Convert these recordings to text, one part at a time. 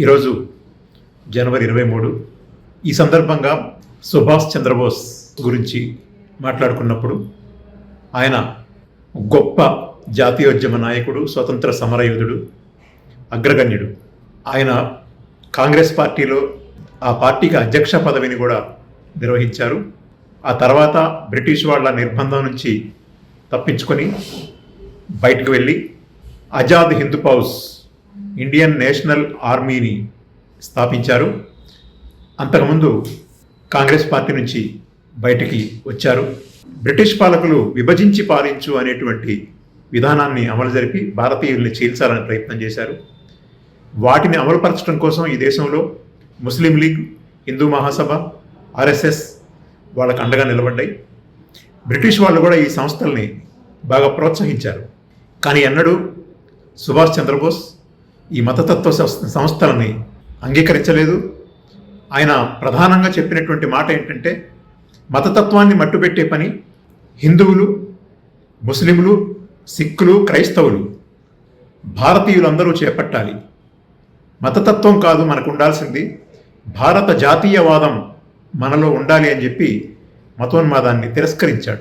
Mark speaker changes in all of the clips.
Speaker 1: ఈరోజు జనవరి ఇరవై మూడు. ఈ సందర్భంగా సుభాష్ చంద్రబోస్ గురించి మాట్లాడుకున్నప్పుడు ఆయన గొప్ప జాతీయోద్యమ నాయకుడు స్వతంత్ర సమరయోధుడు అగ్రగణ్యుడు. ఆయన కాంగ్రెస్ పార్టీలో ఆ పార్టీకి అధ్యక్ష పదవిని కూడా నిర్వహించారు. ఆ తర్వాత బ్రిటిష్ వాళ్ళ నిర్బంధం నుంచి తప్పించుకొని బయటకు వెళ్ళి ఆజాద్ హింద్ పౌస్ ఇండియన్ నేషనల్ ఆర్మీని స్థాపించారు. అంతకుముందు కాంగ్రెస్ పార్టీ నుంచి బయటికి వచ్చారు. బ్రిటిష్ పాలకులు విభజించి పాలించు అనేటువంటి విధానాన్ని అమలు జరిపి భారతీయుల్ని చీల్చాలని ప్రయత్నం చేశారు. వాటిని అమలుపరచడం కోసం ఈ దేశంలో Muslim League Hindu Mahasabha RSS వాళ్ళకు అండగా నిలబడ్డాయి. బ్రిటిష్ వాళ్ళు కూడా ఈ సంస్థల్ని బాగా ప్రోత్సహించారు. కానీ ఎన్నడూ సుభాష్ చంద్రబోస్ ఈ మతతత్వ సంస్థ- సంస్థలని అంగీకరించలేదు. ఆయన ప్రధానంగా చెప్పినటువంటి మాట ఏంటంటే మతతత్వాన్ని మట్టుపెట్టే పని హిందువులు ముస్లింలు సిక్కులు క్రైస్తవులు భారతీయులందరూ చేపట్టాలి. మతతత్వం కాదు మనకు ఉండాల్సింది భారత జాతీయవాదం మనలో ఉండాలి అని చెప్పి మతోన్మాదాన్ని తిరస్కరించాడు.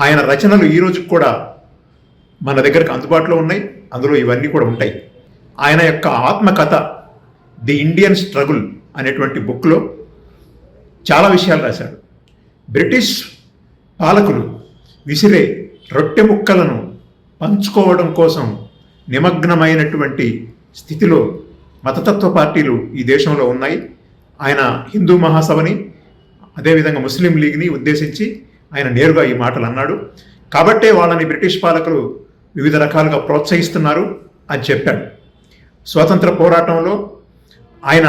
Speaker 1: ఆయన రచనలు ఈరోజు కూడా మన దగ్గరకు అందుబాటులో ఉన్నాయి. అందులో ఇవన్నీ కూడా ఉంటాయి. ఆయన యొక్క ఆత్మకథ ది ఇండియన్ స్ట్రగుల్ అనేటువంటి బుక్లో చాలా విషయాలు రాశాడు. బ్రిటిష్ పాలకులు విసిరే రొట్టె ముక్కలను పంచుకోవడం కోసం నిమగ్నమైనటువంటి స్థితిలో మతతత్వ పార్టీలు ఈ దేశంలో ఉన్నాయి. ఆయన హిందూ మహాసభని అదేవిధంగా ముస్లిం లీగ్ని ఉద్దేశించి ఆయన నేరుగా ఈ మాటలు అన్నాడు. కాబట్టే వాళ్ళని బ్రిటిష్ పాలకులు వివిధ రకాలుగా ప్రోత్సహిస్తున్నారు అని చెప్పాడు. స్వాతంత్ర పోరాటంలో ఆయన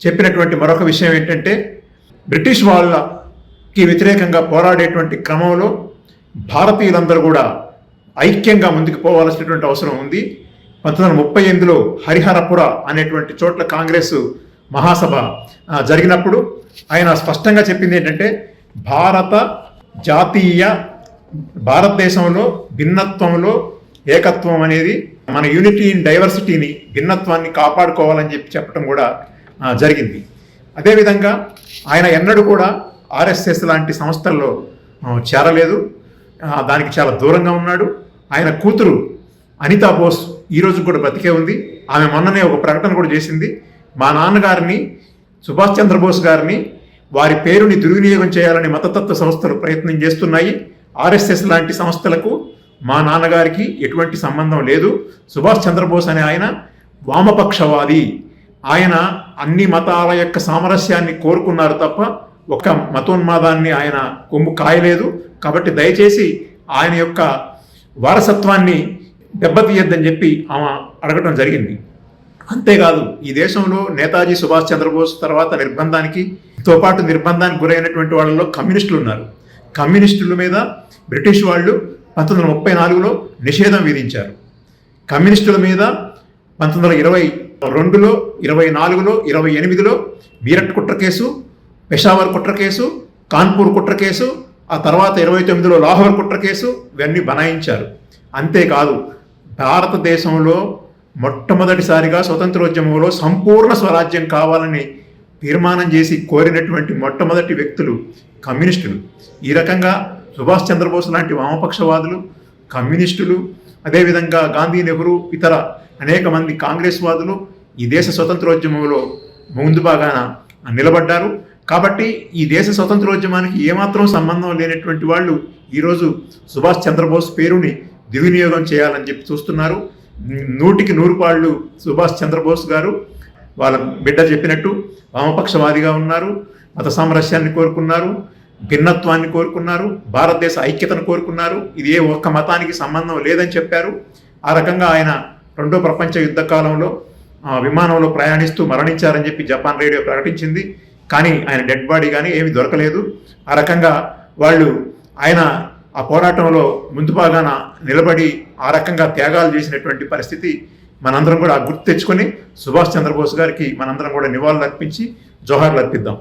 Speaker 1: చెప్పినటువంటి మరొక విషయం ఏంటంటే బ్రిటిష్ వాళ్ళకి వ్యతిరేకంగా పోరాడేటువంటి క్రమంలో భారతీయులందరూ కూడా ఐక్యంగా ముందుకు పోవాల్సినటువంటి అవసరం ఉంది. పంతొమ్మిది వందల ముప్పై ఎనిమిదిలో హరిహరపుర అనేటువంటి చోట్ల కాంగ్రెస్ మహాసభ జరిగినప్పుడు ఆయన స్పష్టంగా చెప్పింది ఏంటంటే భారత జాతీయ భారతదేశంలో భిన్నత్వంలో ఏకత్వం అనేది మన యూనిటీ ఇన్ డైవర్సిటీని భిన్నత్వాన్ని కాపాడుకోవాలని చెప్పి చెప్పడం కూడా జరిగింది. అదేవిధంగా ఆయన ఎన్నడూ కూడా ఆర్ఎస్ఎస్ లాంటి సంస్థల్లో చేరలేదు. దానికి చాలా దూరంగా ఉన్నాడు. ఆయన కూతురు అనితా బోస్ ఈ రోజు కూడా బ్రతికే ఉంది. ఆమె మొన్ననే ఒక ప్రకటన కూడా చేసింది. మా నాన్నగారిని సుభాష్ చంద్రబోస్ గారిని వారి పేరుని దుర్వినియోగం చేయాలని మతతత్వ సంస్థలు ప్రయత్నం చేస్తున్నాయి. ఆర్ఎస్ఎస్ లాంటి సంస్థలకు మా నాన్నగారికి ఎటువంటి సంబంధం లేదు. సుభాష్ చంద్రబోస్ అనే ఆయన వామపక్షవాది. ఆయన అన్ని మతాల యొక్క సామరస్యాన్ని కోరుకున్నారు తప్ప ఒక మతోన్మాదాన్ని ఆయన కొమ్ము కాయలేదు. కాబట్టి దయచేసి ఆయన యొక్క వారసత్వాన్ని దెబ్బతీయద్దని చెప్పి ఆమె అడగటం జరిగింది. అంతేకాదు ఈ దేశంలో నేతాజీ సుభాష్ చంద్రబోస్ తర్వాత నిర్బంధానికి తో పాటు నిర్బంధానికి గురైనటువంటి వాళ్ళలో కమ్యూనిస్టులు ఉన్నారు. కమ్యూనిస్టుల మీద బ్రిటిష్ వాళ్ళు పంతొమ్మిది వందల ముప్పై నాలుగులో నిషేధం విధించారు. కమ్యూనిస్టుల మీద పంతొమ్మిది వందల ఇరవై రెండులో ఇరవై నాలుగులో ఇరవై ఎనిమిదిలో మీరట్ కుట్ర కేసు పెషావర్ కుట్ర కేసు కాన్పూర్ కుట్ర కేసు ఆ తర్వాత ఇరవై తొమ్మిదిలో లాహోర్ కుట్ర కేసు ఇవన్నీ బనాయించారు. అంతేకాదు భారతదేశంలో మొట్టమొదటిసారిగా స్వతంత్రోద్యమంలో సంపూర్ణ స్వరాజ్యం కావాలని తీర్మానం చేసి కోరినటువంటి మొట్టమొదటి వ్యక్తులు కమ్యూనిస్టులు. ఈ రకంగా సుభాష్ చంద్రబోస్ లాంటి వామపక్షవాదులు కమ్యూనిస్టులు అదేవిధంగా గాంధీ నెహ్రూ ఇతర అనేక మంది కాంగ్రెస్ వాదులు ఈ దేశ స్వతంత్రోద్యమంలో ముందు బాగాన నిలబడ్డారు. కాబట్టి ఈ దేశ స్వతంత్రోద్యమానికి ఏమాత్రం సంబంధం లేనటువంటి వాళ్ళు ఈరోజు సుభాష్ చంద్రబోస్ పేరుని దుర్వినియోగం చేయాలని చెప్పి చూస్తున్నారు. నూటికి నూరు పాళ్ళు సుభాష్ చంద్రబోస్ గారు వాళ్ళ బిడ్డ చెప్పినట్టు వామపక్షవాదిగా ఉన్నారు మత సామరస్యాన్ని కోరుకున్నారు. భిన్నత్వాన్ని కోరుకున్నారు భారతదేశ ఐక్యతను కోరుకున్నారు. ఇది ఏ ఒక్క మతానికి సంబంధం లేదని చెప్పారు. ఆ రకంగా ఆయన రెండో ప్రపంచ యుద్ధ కాలంలో విమానంలో ప్రయాణిస్తూ మరణించారని చెప్పి జపాన్ రేడియో ప్రకటించింది. కానీ ఆయన డెడ్ బాడీ కానీ ఏమీ దొరకలేదు. ఆ రకంగా వాళ్ళు ఆయన ఆ పోరాటంలో ముందు భాగాన నిలబడి ఆ రకంగా త్యాగాలు చేసినటువంటి పరిస్థితి మనందరం కూడా గుర్తు తెచ్చుకొని సుభాష్ చంద్రబోస్ గారికి మనందరం కూడా నివాళులు అర్పించి జోహార్లు అర్పిద్దాం.